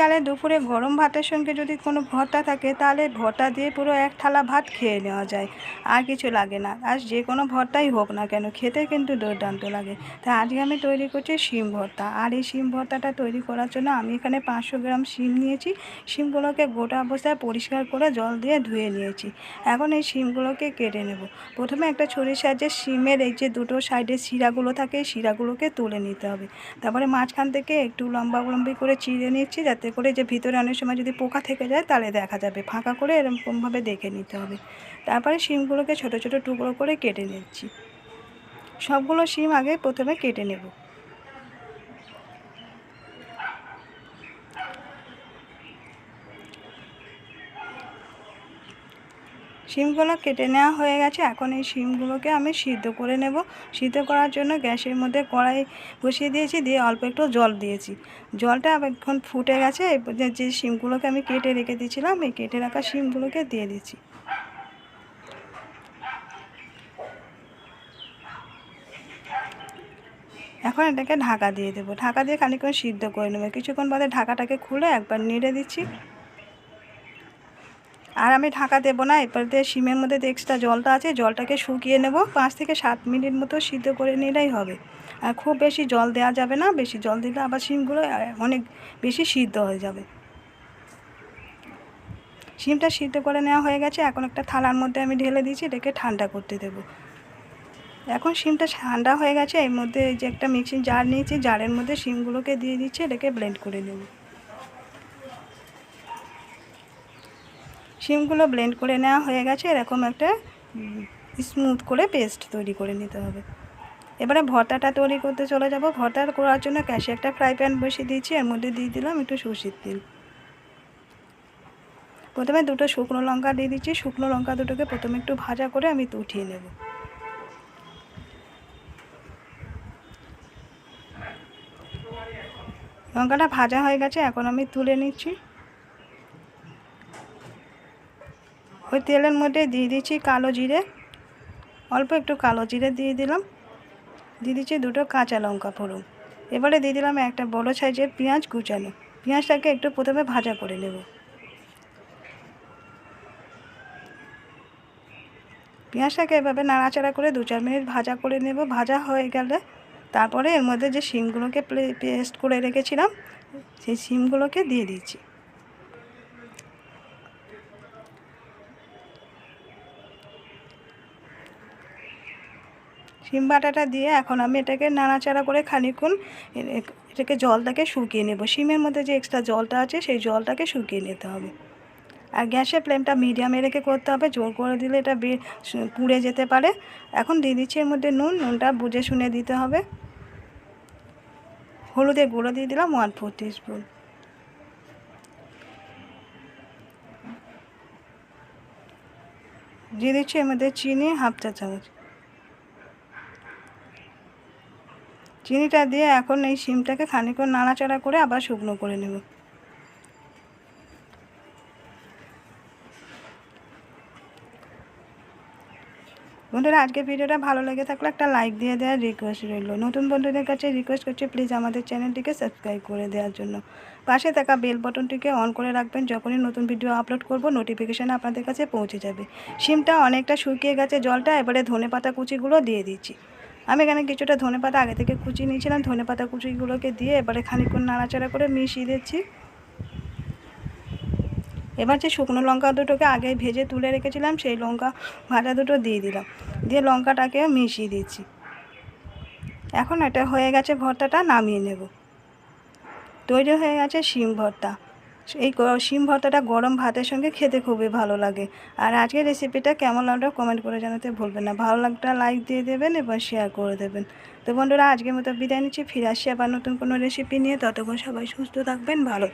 শীতকালে দুপুরে গরম ভাতের সঙ্গে যদি কোনো ভর্তা থাকে, তাহলে ভর্তা দিয়ে পুরো এক থালা ভাত খেয়ে নেওয়া যায়। আর কিছু লাগে না। আর যে কোনো ভর্তাই হোক না কেন, খেতে কিন্তু দুর্দান্ত লাগে। তাই আজকে আমি তৈরি করছি শিম ভর্তা। আর এই শিম ভর্তাটা তৈরি করার জন্য আমি এখানে পাঁচশো গ্রাম শিম নিয়েছি। শিমগুলোকে গোটা অবস্থায় পরিষ্কার করে জল দিয়ে ধুয়ে নিয়েছি। এখন এই শিমগুলোকে কেটে নেব। প্রথমে একটা ছুরির সাহায্যে শিমের এই যে দুটো সাইডে শিরাগুলো থাকে, শিরাগুলোকে তুলে নিতে হবে। তারপরে মাঝখান থেকে একটু লম্বা লম্বি করে চিড়ে নিচ্ছি, যাতে করে যে ভিতরে অনেক সময় যদি পোকা থেকে যায় তাহলে দেখা যাবে। ফাঁকা করে এরকমভাবে দেখে নিতে হবে। তারপরে শিমগুলোকে ছোট ছোট টুকরো করে কেটে নিচ্ছি। সবগুলো শিম আগে প্রথমে কেটে নেব। শিমগুলো কেটে নেওয়া হয়ে গেছে। এখন এই শিমগুলোকে আমি সিদ্ধ করে নেব। সিদ্ধ করার জন্য গ্যাসের মধ্যে কড়াই বসিয়ে দিয়েছি, দিয়ে অল্প একটু জল দিয়েছি। জলটা এখন ফুটে গেছে। যে- শিমগুলোকে আমি কেটে রেখে দিয়েছিলাম, এই কেটে রাখা শিমগুলোকে দিয়ে দিচ্ছি। এখন এটাকে ঢাকা দিয়ে দেবো। ঢাকা দিয়ে খানিকক্ষণ সিদ্ধ করে নেব। কিছুক্ষণ বাদে ঢাকাটাকে খুলে একবার নেড়ে দিচ্ছি। আর আমি ঢাকা দেবো না এরপর দিয়ে শিমের মধ্যে এক্সট্রা জলটা আছে, জলটাকে শুকিয়ে নেব। পাঁচ থেকে সাত মিনিট মতো সিদ্ধ করে নিলেই হবে। আর খুব বেশি জল দেওয়া যাবে না, বেশি জল দিলে আবার শিমগুলো অনেক বেশি সিদ্ধ হয়ে যাবে। শিমটা সিদ্ধ করে নেওয়া হয়ে গেছে, এখন একটা থালার মধ্যে আমি ঢেলে দিয়েছি, এটাকে ঠান্ডা করতে দেবো। এখন শিমটা ঠান্ডা হয়ে গেছে, এর মধ্যে যে একটা মিক্সিং জার নিয়েছি জারের মধ্যে শিমগুলোকে দিয়ে দিচ্ছি, এটাকে ব্লেন্ড করে নেব। শিমগুলো ব্লেন্ড করে নেওয়া হয়ে গেছে। এরকম একটা স্মুথ করে পেস্ট তৈরি করে নিতে হবে। এবারে ভর্তাটা তৈরি করতে চলে যাব। ভর্তা করার জন্য গ্যাসে একটা ফ্রাই প্যান বসিয়ে দিয়েছি। এর মধ্যে দিয়ে দিলাম একটু সর্ষের তেল। প্রথমে দুটো শুকনো লঙ্কা দিয়ে দিচ্ছি। শুকনো লঙ্কা দুটোকে প্রথমে একটু ভাজা করে আমি উঠিয়ে নেব। লঙ্কাটা ভাজা হয়ে গেছে। এখন আমি তুলে নিচ্ছি। ওই তেলের মধ্যে দিয়ে দিচ্ছি কালো জিরে। অল্প একটু কালো জিরে দিয়ে দিলাম। দিয়ে দিচ্ছি দুটো কাঁচা লঙ্কা ফোড়ন। এবারে দিয়ে দিলাম একটা বড় সাইজের পেঁয়াজ কুচানো। পেঁয়াজটাকে একটু প্রথমে ভাজা করে নেব। পেঁয়াজটাকে এভাবে নাড়াচাড়া করে দু চার মিনিট ভাজা করে নেব। ভাজা হয়ে গেলে তারপরে এর মধ্যে যে শিমগুলোকে পেস্ট করে রেখেছিলাম, সেই শিমগুলোকে দিয়ে দিচ্ছি। শিম বাটাটা দিয়ে এখন আমি এটাকে নাড়াচাড়া করে খানিক্ষণ এটাকে জলটাকে শুকিয়ে নেব। শিমের মধ্যে যে এক্সট্রা জলটা আছে, সেই জলটাকে শুকিয়ে নিতে হবে। আর গ্যাসের ফ্লেমটা মিডিয়ামে রেখে করতে হবে। জোর করে দিলে এটা পুড়ে যেতে পারে। এখন দিয়ে দিচ্ছি এর মধ্যে নুন। নুনটা বুঝে শুনে দিতে হবে। হলুদের গুঁড়ো দিয়ে দিলাম ওয়ান ফোর স্পুন দিয়ে দিচ্ছি এর মধ্যে চিনি হাফ চা চামচ চিনিটা দিয়ে এখন এই শিমটাকে খানিকক্ষণ নাড়াচাড়া করে আবার শুকনো করে নেব। বন্ধুরা আজকে ভিডিওটা ভালো লেগে থাকলে একটা লাইক দিয়ে দেওয়ার রিকোয়েস্ট রইল। নতুন বন্ধুদের কাছে রিকোয়েস্ট করছি প্লিজ আমাদের চ্যানেলটিকে সাবস্ক্রাইব করে দেওয়ার জন্য। পাশে থাকা বেল বটনটিকে অন করে রাখবেন, যখনই নতুন ভিডিও আপলোড করব নোটিফিকেশান আপনাদের কাছে পৌঁছে যাবে। শিমটা অনেকটা শুকিয়ে গেছে জলটা, এবারে ধনে পাতা কুচিগুলো দিয়ে দিচ্ছি। আমি এখানে কিছুটা ধনে পাতা আগে থেকে কুচি নিয়েছিলাম, ধনে পাতা কুচিগুলোকে দিয়ে এবারে খানিকক্ষণ নাড়াচাড়া করে মিশিয়ে দিচ্ছি। এবার যে শুকনো লঙ্কা দুটোকে আগে ভেজে তুলে রেখেছিলাম, সেই লঙ্কা ভাজা দুটো দিয়ে দিলাম। দিয়ে লঙ্কাটাকে মিশিয়ে দিচ্ছি। এখন এটা হয়ে গেছে ভর্তাটা, নামিয়ে নেব। তৈরি হয়ে গেছে শিম ভর্তা। এই সিম ভর্তাটা গরম ভাতের সঙ্গে খেতে খুবই ভালো লাগে। আর আজকের রেসিপিটা কেমন লাগল কমেন্ট করে জানাতে ভুলবেন না। ভালো লাগটা লাইক দিয়ে দেবেন এবং শেয়ার করে দেবেন। তো বন্ধুরা, আজকের মতো বিদায় নিচ্ছি। ফিরে আসছি আবার নতুন কোনো রেসিপি নিয়ে। ততক্ষণ সবাই সুস্থ থাকবেন, ভালো